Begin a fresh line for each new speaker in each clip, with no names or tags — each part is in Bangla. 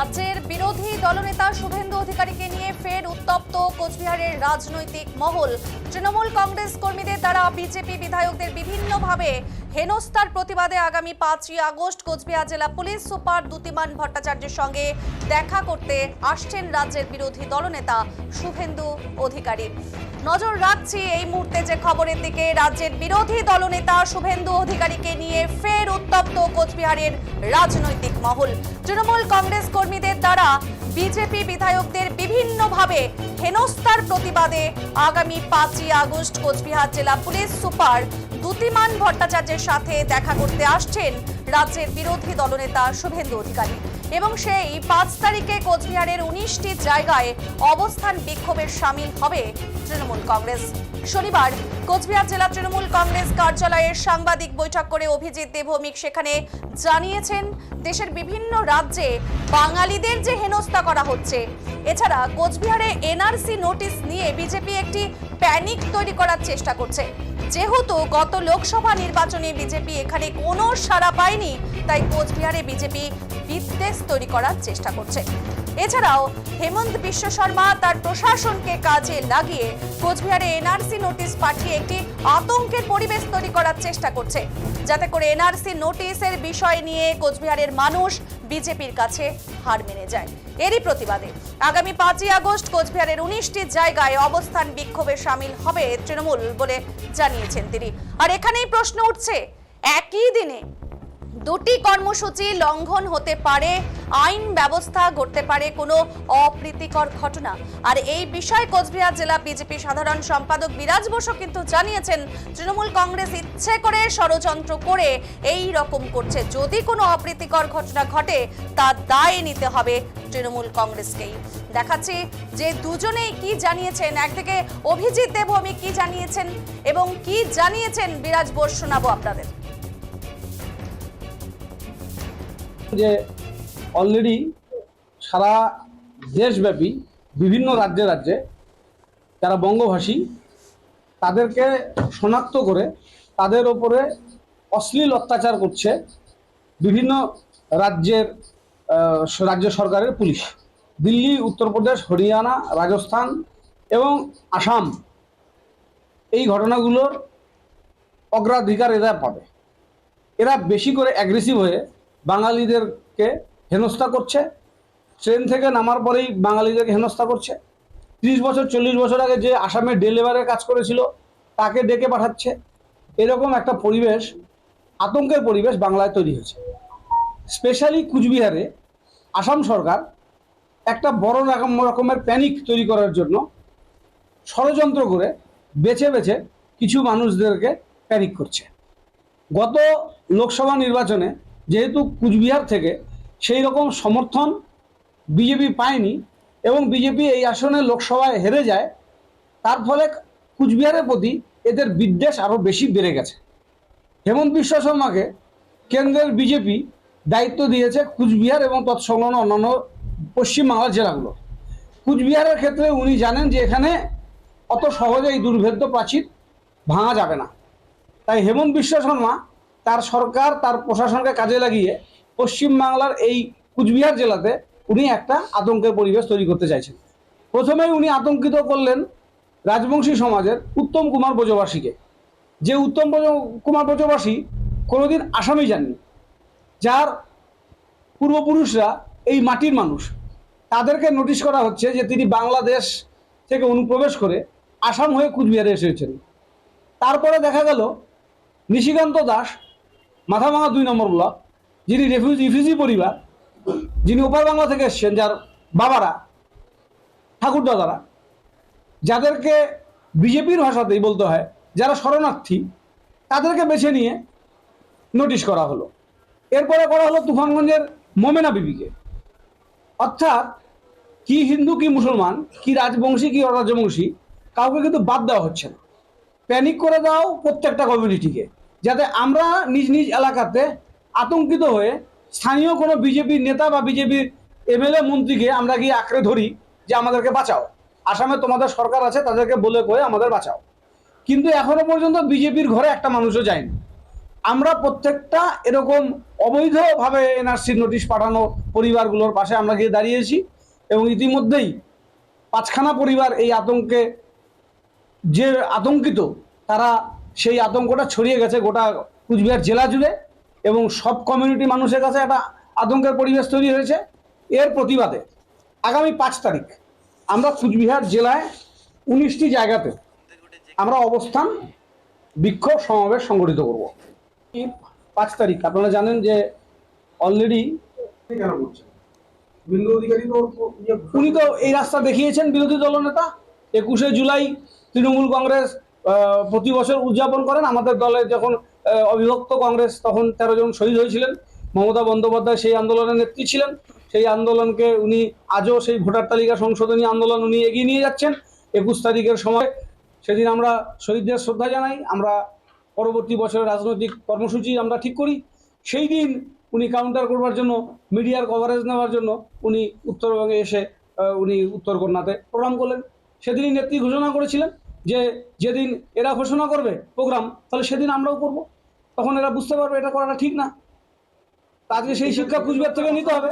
রাজ্যের বিরোধী দলনেতা শুভেন্দু অধিকারীকে নিয়ে উত্তপ্ত কোচবিহারের রাজনৈতিক মহল। তৃণমূল কংগ্রেস কর্মীদের দ্বারা বিজেপি বিধায়কদের বিভিন্নভাবে হেনস্থার প্রতিবাদে আগামী পাঁচই আগস্ট কোচবিহার জেলা পুলিশ সুপার দ্যুতিমান ভট্টাচার্যের সঙ্গে দেখা করতে আসছেন রাজ্যের বিরোধী দলনেতা শুভেন্দু অধিকারী। নজর রাখছি এই মুহূর্তে যে খবরের দিকে, রাজ্যের বিরোধী দলনেতা শুভেন্দু অধিকারীকে নিয়ে ফের উত্তপ্ত কোচবিহারের রাজনৈতিক মহল। তৃণমূল কংগ্রেস কর্মীদের দ্বারা বিজেপি বিধায়কদের বিভিন্নভাবে হেনস্থার প্রতিবাদে আগামী পাঁচই আগস্ট কোচবিহার জেলা পুলিশ সুপার দ্যুতিমান ভট্টাচার্যের সাথে দেখা করতে আসছেন রাজ্যের বিরোধী দলনেতা শুভেন্দু অধিকারী। এবং সেই পাঁচ তারিখে কোচবিহারের উনিশটি জায়গায় অবস্থান বিক্ষোভের সামিল হবে তৃণমূল কংগ্রেস। শনিবার কোচবিহার জেলা তৃণমূল কংগ্রেস কার্যালয়ের সাংবাদিক বৈঠক করে অভিজিৎ দেবভৌমিক সেখানে জানিয়েছেন, দেশের বিভিন্ন রাজ্যে বাঙালিদের যে হেনস্থা করা হচ্ছে, এছাড়া কোচবিহারে এনআরসি নোটিশ নিয়ে বিজেপি একটি প্যানিক তৈরি করার চেষ্টা করছে। যেহেতু গত লোকসভা নির্বাচনে বিজেপি এখানে কোনো সাড়া পায়নি, তাই কোচবিহারে বিজেপি বিদ্বেষ তৈরি করার চেষ্টা করছে। এছাড়াও হেমন্ত বিশ্ব শর্মা তার প্রশাসনকে কাজে লাগিয়ে কোচবিহারে এনআরসি নোটিশ পাঠিয়ে একটি আতঙ্কের পরিবেশ তৈরি করার চেষ্টা করছে। যাতে করে এনআরসি নোটিশের বিষয় নিয়ে কোচবিহারের মানুষ বিজেপির কাছে হার মেনে যায়। এরই প্রতিবাদে আগামী পাঁচই আগস্ট কোচবিহারের উনিশটি জায়গায় অবস্থান বিক্ষোভে সামিল হবে তৃণমূল বলে জানিয়েছেন তিনি। আর এখানেই প্রশ্ন উঠছে, একই দিনে দুটি কর্মসূচি লঙ্ঘন হতে পারে, আইন ব্যবস্থা ঘটতে পারে কোনো অপ্রীতিকর ঘটনা। আর এই বিষয়ে কোচবিহার জেলা বিজেপি সাধারণ সম্পাদক বিরাজ বসু কিন্তু জানিয়েছেন, তৃণমূল কংগ্রেস ইচ্ছে করে ষড়যন্ত্র করে এই রকম করছে। যদি কোনো অপ্রীতিকর ঘটনা ঘটে তার দায় নিতে হবে তৃণমূল কংগ্রেসকেই। দেখাচ্ছি যে দুজনেই কি জানিয়েছেন একদিকে অভিজিৎ দেবভৌমিক কি জানিয়েছেন এবং কি জানিয়েছেন বিরাজ বোস শোনাবো আপনাদের।
যে অলরেডি সারা দেশব্যাপী বিভিন্ন রাজ্যে রাজ্যে যারা বঙ্গভাষী তাদেরকে শনাক্ত করে তাদের ওপরে অশ্লীল অত্যাচার করছে বিভিন্ন রাজ্যের রাজ্য সরকারের পুলিশ। দিল্লি, উত্তরপ্রদেশ, হরিয়ানা, রাজস্থান এবং আসাম এই ঘটনাগুলোর অগ্রাধিকার এরা পাবে। এরা বেশি করে অ্যাগ্রেসিভ হয়ে বাঙালিদেরকে হেনস্থা করছে। ট্রেন থেকে নামার পরেই বাঙালিদেরকে হেনস্থা করছে। ত্রিশ বছর, চল্লিশ বছর আগে যে আসামে ডেলিভারের কাজ করেছিল, তাকে ডেকে পাঠাচ্ছে। এরকম একটা পরিবেশ, আতঙ্কের পরিবেশ বাংলায় তৈরি হয়েছে। স্পেশালি কুচবিহারে আসাম সরকার একটা বড় রকম, রকমের প্যানিক তৈরি করার জন্য ষড়যন্ত্র করে বেছে বেছে কিছু মানুষদেরকে প্যানিক করছে। গত লোকসভা নির্বাচনে যেহেতু কুচবিহার থেকে সেই রকম সমর্থন বিজেপি পায়নি এবং বিজেপি এই আসনে লোকসভায় হেরে যায়, তার ফলে কুচবিহারের প্রতি এদের বিদ্বেষ আরও বেশি বেড়ে গেছে। হেমন্ত বিশ্ব শর্মাকে কেন্দ্রের বিজেপি দায়িত্ব দিয়েছে কুচবিহার এবং তৎসংলগ্ন অন্যান্য পশ্চিমবাংলার জেলাগুলো। কুচবিহারের ক্ষেত্রে উনি জানেন যে এখানে অত সহজে এই দুর্ভেদ্য প্রাচীর ভাঙা যাবে না। তাই হেমন্ত বিশ্ব শর্মা তার সরকার, তার প্রশাসনকে কাজে লাগিয়ে পশ্চিমবাংলার এই কুচবিহার জেলাতে উনি একটা আতঙ্কের পরিবেশ তৈরি করতে চাইছেন। প্রথমেই উনি আতঙ্কিত করলেন রাজবংশী সমাজের উত্তম কুমার ব্রজবাসীকে। যে উত্তম কুমার ব্রজবাসী কোনোদিন আসামই যাননি। যার পূর্বপুরুষরা এই মাটির মানুষ। তাদেরকে নোটিশ করা হচ্ছে যে তিনি বাংলাদেশ থেকে অনুপ্রবেশ করে আসাম হয়ে কুচবিহারে এসেছেন। তারপরে দেখা গেল নিশিকান্ত দাস মাথাভাঙা দুই নম্বর ব্লক যিনি রেফিউজি রিফিউজি পরিবার, যিনি ওপার বাংলা থেকে এসছেন, যার বাবারা ঠাকুর দাদারা যাদেরকে বিজেপির ভাষাতেই বলতে হয়, যারা শরণার্থী, তাদেরকে বেছে নিয়ে নোটিশ করা হলো। এরপরে করা হলো তুফানগঞ্জের মোমেনা বিবিকে। অর্থাৎ, কি হিন্দু, কি মুসলমান, কি রাজবংশী, কি অরাজবংশী, কাউকে কিন্তু বাদ দেওয়া হচ্ছে না। প্যানিক করে দাও প্রত্যেকটা কমিউনিটিকে যাতে আমরা নিজ নিজ এলাকাতে আতঙ্কিত হয়ে স্থানীয় কোনো বিজেপির নেতা বা বিজেপির এমএলএ মন্ত্রীকে আমরা গিয়ে আঁকড়ে ধরি যে আমাদেরকে বাঁচাও। আসামে তোমাদের সরকার আছে, তাদেরকে বলে কয়ে আমাদের বাঁচাও। কিন্তু এখনও পর্যন্ত বিজেপির ঘরে একটা মানুষও যায়নি। আমরা প্রত্যেকটা এরকম অবৈধভাবে এনআরসির নোটিশ পাঠানো পরিবারগুলোর পাশে আমরা গিয়ে দাঁড়িয়েছি এবং ইতিমধ্যেই পাঁচখানা পরিবার এই আতঙ্কে যে আতঙ্কিত, তারা সেই আতঙ্কটা ছড়িয়ে গেছে গোটা কুচবিহার জেলা জুড়ে এবং সব কমিউনিটি মানুষের কাছে একটা আতঙ্কের পরিবেশ তৈরি হয়েছে। এর প্রতিবাদে আগামী পাঁচ তারিখ আমরা কুচবিহার জেলায় উনিশটি জায়গাতে আমরা অবস্থান বিক্ষোভ সমাবেশ সংগঠিত করব। পাঁচ তারিখ, আপনারা জানেন যে অলরেডি উনি তো এই রাস্তা দেখিয়েছেন বিরোধী দলনেতা। একুশে জুলাই তৃণমূল কংগ্রেস প্রতি বছর উদযাপন করেন। আমাদের দলে যখন অবিভক্ত কংগ্রেস তখন তেরো জন শহীদ হয়েছিলেন। মমতা বন্দ্যোপাধ্যায় সেই আন্দোলনের নেত্রী ছিলেন। সেই আন্দোলনকে উনি আজও সেই ভোটার তালিকা সংশোধনী আন্দোলন উনি এগিয়ে নিয়ে যাচ্ছেন। একুশ তারিখের সময় সেদিন আমরা শহীদদের শ্রদ্ধা জানাই। আমরা পরবর্তী বছরের রাজনৈতিক কর্মসূচি আমরা ঠিক করি। সেই দিন উনি কাউন্টার করবার জন্য, মিডিয়ার কভারেজ নেওয়ার জন্য উনি উত্তরবঙ্গে এসে উনি উত্তরকন্যাতে প্রোগ্রাম করলেন। সেদিনই নেত্রী ঘোষণা করেছিলেন। যে যেদিন এরা ঘোষণা করবে প্রোগ্রাম তাহলে সেদিন আমরাও করব। তখন এরা বুঝতে পারবে এটা করাটা ঠিক না। তা আজকে সেই শিক্ষা কুচবিহার থেকে নিতে হবে।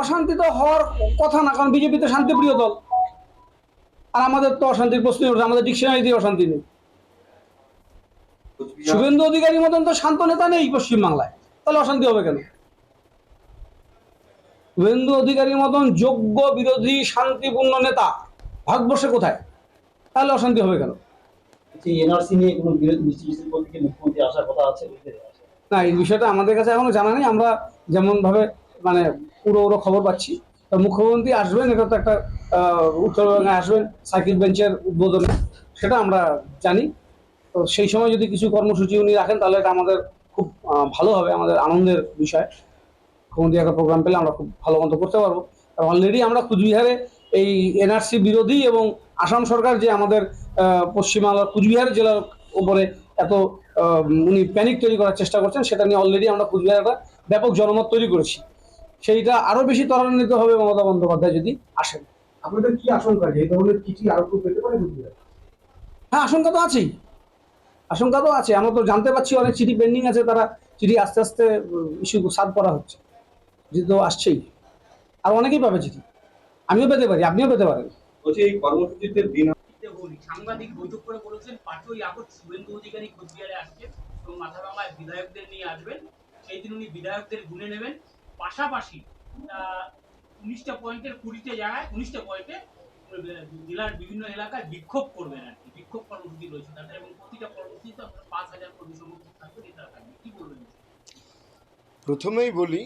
অশান্তি
তো হওয়ার কথা না কারণ বিজেপি তো শান্তিপ্রিয় দল। আর আমাদের তো অশান্তির প্রশ্নই ওঠে আমাদের ডিকশনারিতে অশান্তি নেই। শুভেন্দু অধিকারীর মতন তো শান্ত নেতা নেই পশ্চিমবাংলায়। তাহলে অশান্তি হবে কেন? শুভেন্দু অধিকারীর মতন যোগ্য বিরোধী শান্তিপূর্ণ নেতা ভারতবর্ষে কোথায়? তাহলে অশান্তি হবে কেন?
এনআরসি নিয়ে কোনো বিরোধ মিছিল মিছিল করতে গিয়ে মুখ্যমন্ত্রী আসার কথা আছে?
না এই বিষয়টা আমাদের কাছে এখনও জানা নেই। আমরা যেমন ভাবে মানে পুরো পুরো খবর পাচ্ছি তো মুখ্যমন্ত্রী আসবেন এটা তো একটা উত্তরবঙ্গে আসবেন সাইকেল বেঞ্চের উদ্বোধনে সেটা আমরা জানি। তো সেই সময় যদি কিছু কর্মসূচি উনি রাখেন তাহলে এটা আমাদের খুব ভালো হবে আমাদের আনন্দের বিষয়। মুখ্যমন্ত্রী একটা প্রোগ্রাম পেলে আমরা খুব ভালো মতো করতে পারব। অলরেডি আমরা কুচবিহারে এই এনআরসি বিরোধী এবং আসাম সরকার যে আমাদের পশ্চিমবাংলার কুচবিহার জেলার উপরে এত উনি প্যানিক তৈরি করার চেষ্টা করছেন সেটা নিয়ে অলরেডি আমরা কুচবিহারে একটা ব্যাপক জনমত তৈরি করেছি। সেইটা আরও বেশি ত্বরান্বিত হবে মমতা বন্দ্যোপাধ্যায় যদি আসেন।
আপনাদের কি আশঙ্কা এই ধরনের চিঠি আরও কেউ পেতে পারে কুচবিহার
হ্যাঁ আশঙ্কা তো আছেই। আশঙ্কা তো আছে। আমরা তো জানতে পারছি অনেক চিঠি পেন্ডিং আছে তারা চিঠি আস্তে আস্তে ইস্যু সার্ভ করা হচ্ছে। চিঠি তো আসছেই। আর অনেকেই পাবে চিঠি আমিও পেতে পারি আপনিও পেতে পারেন।
বলছি এই কর্মসূচিতে দিন
সাংবাদিক বৈঠক করে বলেছেন পাঁচই আগস্ট শুভেন্দু অধিকারী কোচবিহারে আসছেন এবং মাথাভাঙায় বিধায়কদের নিয়ে আসবেন। সেই দিন উনি বিধায়কদের গুনে নেবেন। পাশাপাশি আহ, উনিশটা পয়েন্টের কুড়িতে জায়গায় উনিশটা পয়েন্টে জেলার বিভিন্ন এলাকায় বিক্ষোভ করবেন আর কি। বিক্ষোভ কর্মসূচি রয়েছে তাদের এবং প্রতিটা কর্মসূচিতে আপনার পাঁচ হাজার কর্মী সমর্থক থাকবে নেতারা থাকবে কি বলবেন?
প্রথমেই বলি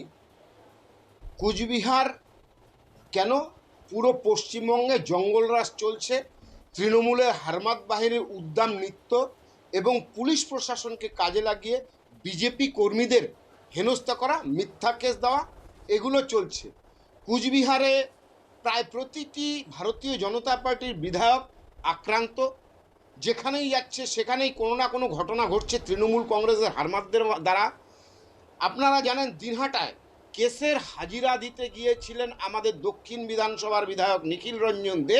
কুচবিহার কেন? পুরো পশ্চিমবঙ্গে জঙ্গলরাজ চলছে, তৃণমূলের হারমাত বাহিনীর উদ্দাম নৃত্য এবং পুলিশ প্রশাসনকে কাজে লাগিয়ে বিজেপি কর্মীদের হেনস্থা করা, মিথ্যা কেস দেওয়া, এগুলো চলছে। কুচবিহারে প্রায় প্রতিটি ভারতীয় জনতা পার্টির বিধায়ক আক্রান্ত, যেখানেই যাচ্ছে সেখানেই কোনো না কোনো ঘটনা ঘটছে তৃণমূল কংগ্রেসের হারমাতদের দ্বারা। আপনারা জানেন দিনহাটায় কেসের হাজিরা দিতে গিয়েছিলেন আমাদের দক্ষিণ বিধানসভার বিধায়ক নিখিল রঞ্জন দে।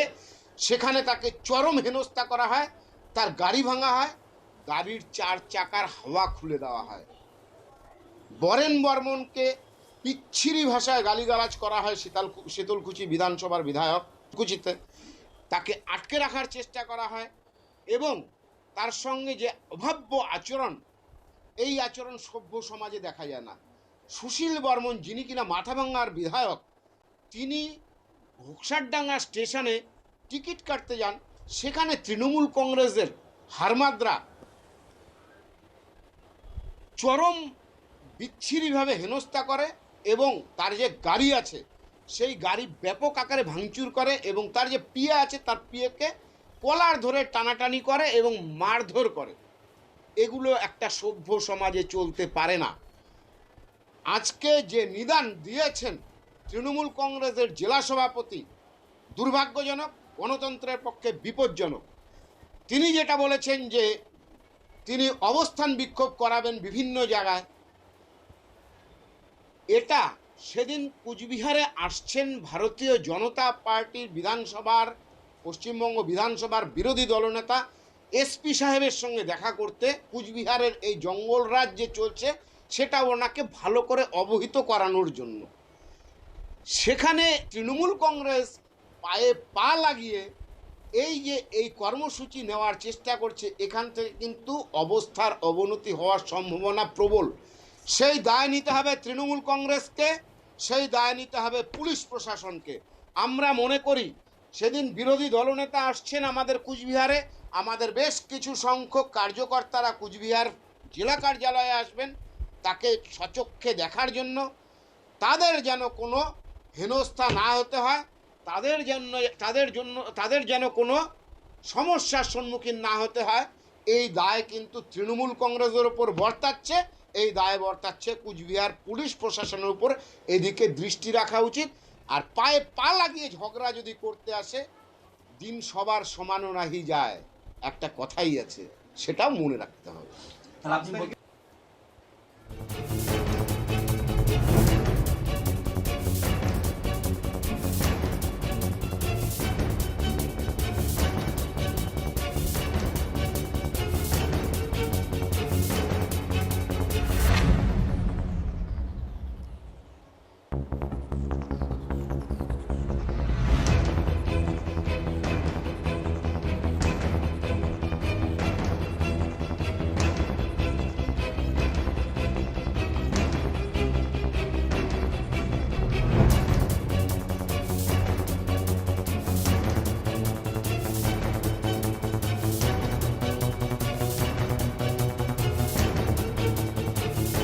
সেখানে তাকে চরম হেনস্থা করা হয়, তার গাড়ি ভাঙা হয়, গাড়ির চার চাকার হাওয়া খুলে দেওয়া হয়। বরেন বর্মনকে পিচ্ছিরি ভাষায় গালিগালাজ করা হয় শীতল শীতলকুচি বিধানসভার বিধায়ক কুচিতে। তাকে আটকে রাখার চেষ্টা করা হয় এবং তার সঙ্গে যে অভাব্য আচরণ, এই আচরণ সভ্য সমাজে দেখা যায় না। সুশীল বর্মন, যিনি কিনা মাথাভাঙ্গার বিধায়ক, তিনি ঘোকসারডাঙ্গা স্টেশনে টিকিট কাটতে যান। সেখানে তৃণমূল কংগ্রেসের হারমাদ্রা চরম বিচ্ছিরিভাবে হেনস্থা করে এবং তার যে গাড়ি আছে, সেই গাড়ি ব্যাপক আকারে ভাঙচুর করে এবং তার যে পিয়ে আছে, তার পিয়েকে কলার ধরে টানাটানি করে এবং মারধর করে। এগুলো একটা সভ্য সমাজে চলতে পারে না। আজকে যে নিদান দিয়েছেন তৃণমূল কংগ্রেসের জেলা সভাপতি, দুর্ভাগ্যজনক, গণতন্ত্রের পক্ষে বিপজ্জনক। তিনি যেটা বলেছেন যে, তিনি অবস্থান বিক্ষোভ করাবেন বিভিন্ন জায়গায়। এটা সেদিন কুচবিহারে আসছেন ভারতীয় জনতা পার্টির বিধানসভার, পশ্চিমবঙ্গ বিধানসভার বিরোধী দলনেতা, এসপি সাহেবের সঙ্গে দেখা করতে কুচবিহারের এই জঙ্গলরাজ যে চলছে। সেটা ওনাকে ভালো করে অবহিত করানোর জন্য। সেখানে তৃণমূল কংগ্রেস পায়ে পা লাগিয়ে এই যে এই কর্মসূচি নেওয়ার চেষ্টা করছে, এখান থেকে কিন্তু অবস্থার অবনতি হওয়ার সম্ভাবনা প্রবল। সেই দায় নিতে হবে তৃণমূল কংগ্রেসকে, সেই দায় নিতে হবে পুলিশ প্রশাসনকে। আমরা মনে করি, সেদিন বিরোধী দলনেতা আসছেন আমাদের কুচবিহারে, আমাদের বেশ কিছু সংখ্যক কার্যকর্তারা কুচবিহার জেলা কার্যালয়ে আসবেন। তাকে সচক্ষে দেখার জন্য তাদের যেন কোনো হেনস্থা না হতে হয়, তাদের জন্য তাদের জন্য, তাদের যেন কোনো সমস্যার সম্মুখীন না হতে হয়, এই দায় কিন্তু তৃণমূল কংগ্রেসের ওপর বর্তাচ্ছে, এই দায় বর্তাচ্ছে কুচবিহার পুলিশ প্রশাসনের উপর, এদিকে দৃষ্টি রাখা উচিত, আর পায়ে পা লাগিয়ে ঝগড়া যদি করতে আসে, দিন সবার সমানও নাহি যায়, একটা কথাই আছে, সেটাও মনে রাখতে হবে।